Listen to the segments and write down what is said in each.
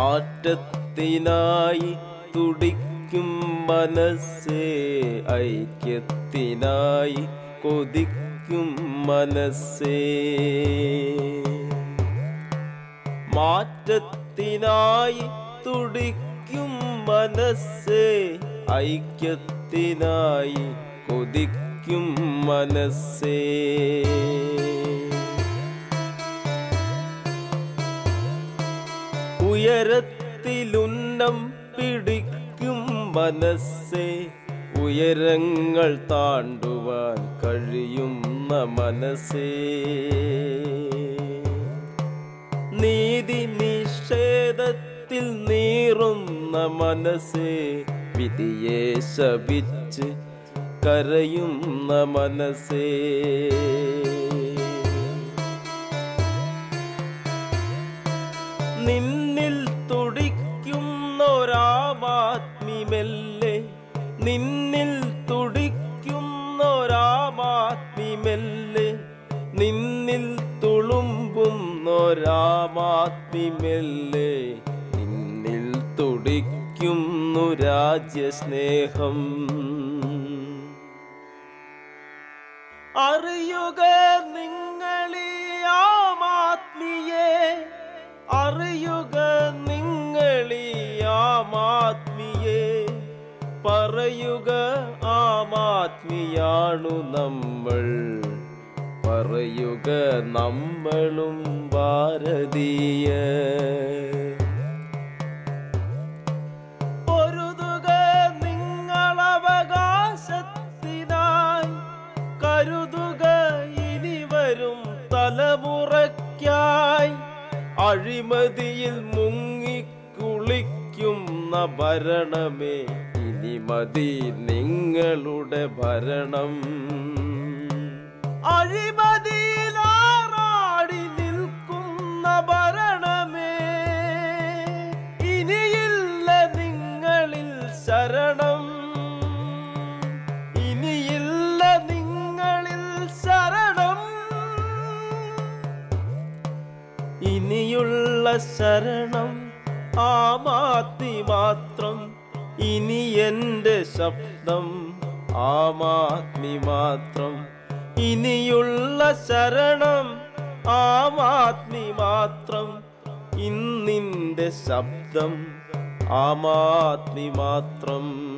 മാറ്റത്തിനായി തുടിക്കും മനസ്സേ ഐക്യത്തിനായി കൊതിക്കും മനസ്സേ. മാറ്റത്തിനായി തുടിക്കും മനസ്സേ ഐക്യത്തിനായി കൊതിക്കും മനസ്സേ. ഉയരത്തിലുന്നം പിടിക്കും മനസ്സേ. ഉയരങ്ങൾ താണ്ടുവാൻ കഴിയുന്ന മനസ്സേ. നീതി നിഷേധത്തിൽ നീറുന്ന മനസ്സേ. വിധിയെ ശപിച്ച് കരയുന്ന മനസ്സേ. തുടിക്കുന്നൊരാമാത്മിമെല്ലെ നിന്നിൽ തുടിക്കുന്നൊരാമാത്മിമെല്ലെ നിന്നിൽ തുളുമ്പുന്നൊരാമാത്മിമെല്ലെ നിന്നിൽ തുടിക്കുന്നു രാജ്യസ്നേഹം. അറിയുക നിങ്ങളീ പറയുക ആമാത്മിയാണു നമ്മൾ. പറയുക നമ്മളും ഭാരതീയ പൊരുതുക നിങ്ങളവകാശത്തിനായി. കരുതുക ഇനി വരും തലമുറയ്ക്കായി. അഴിമതിയിൽ മുങ്ങിക്കുളിക്കുന്ന ഭരണമേ ഇനി മതി നിങ്ങളുടെ ഭരണം. അഴിമതിയിലാറാടി നിൽക്കുന്ന ഭരണമേ ഇനിയില്ല നിങ്ങളിൽ ശരണം. ശരണം. ശരണം ആമാത്തി മാത്രം ഇനി എന്റെ ശബ്ദം ആമാത്മി മാത്രം. ഇനിയുള്ള ശരണം ആമാത്മി മാത്രം. ഇന്നിന്റെ ശബ്ദം ആമാത്മി മാത്രം.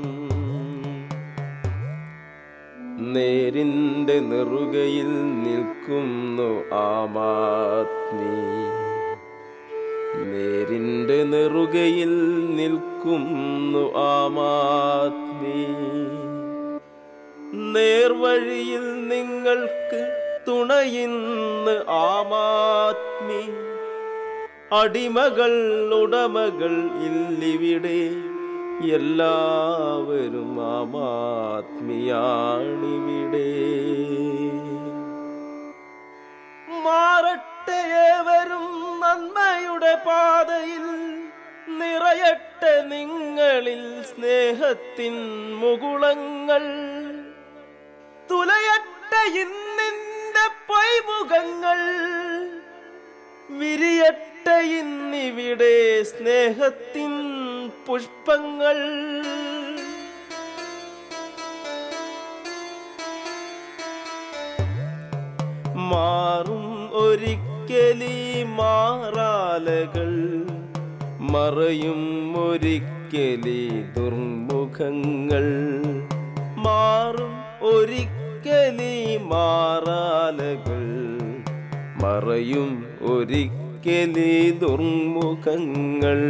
നേരിന്റെ നെറുകയിൽ നിൽക്കുന്നു ആമാത്മി നേരിന്റെ നെറുകയിൽ നിൽക്കുന്നു ആമാത്മി നേർവഴിയിൽ നിങ്ങൾക്ക് തുണയിന്ന് ആമാത്മി അടിമകൾ ഉടമകൾ ഇല്ലിവിടെ എല്ലാവരും ആമാത്മിയാണിവിടെ മാറട്ടെ പാതയിൽ നിറയട്ടെ നിങ്ങളിൽ സ്നേഹത്തിൻ മുകുളങ്ങൾ. തുലയട്ടെ ഇന്നിന്റെ പൊയ്മുഖങ്ങൾ. വിരിയട്ടെ ഇന്നിവിടെ സ്നേഹത്തിൻ പുഷ്പങ്ങൾ. മാറും ഒരിക്കലീ മാറാലകൾ മറയും ഒരിക്കലീ ദുർമുഖങ്ങൾ. മാറും ഒരിക്കലീ മാറാലകൾ മറയും ഒരിക്കലീ ദുർമുഖങ്ങൾ.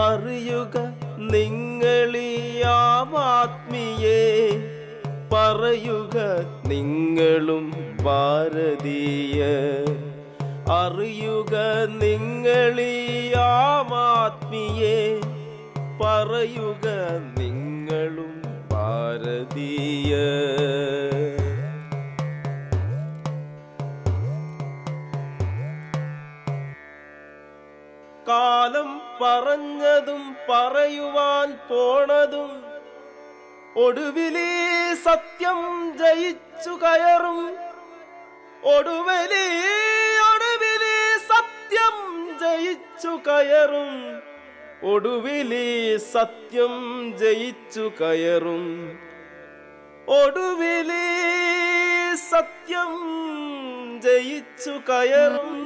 അറിയുക നിങ്ങളീ ആത്മിയെ പറയുക നിങ്ങളും ഭാരതീയ. അറിയുക നിങ്ങളീ ആമാത്മിയെ പറയുക നിങ്ങളും ഭാരതീയ. കാലം പറഞ്ഞതും പറയുവാൻ പോണതും ഒടുവിലേ സത്യം ജയിച്ചു കയറും. ഒടുവലി ഒടുവിലി സത്യം ജയിച്ചു കയറും. ഒടുവിലി സത്യം ജയിച്ചു കയറും. ഒടുവിലി സത്യം ജയിച്ചു കയറും.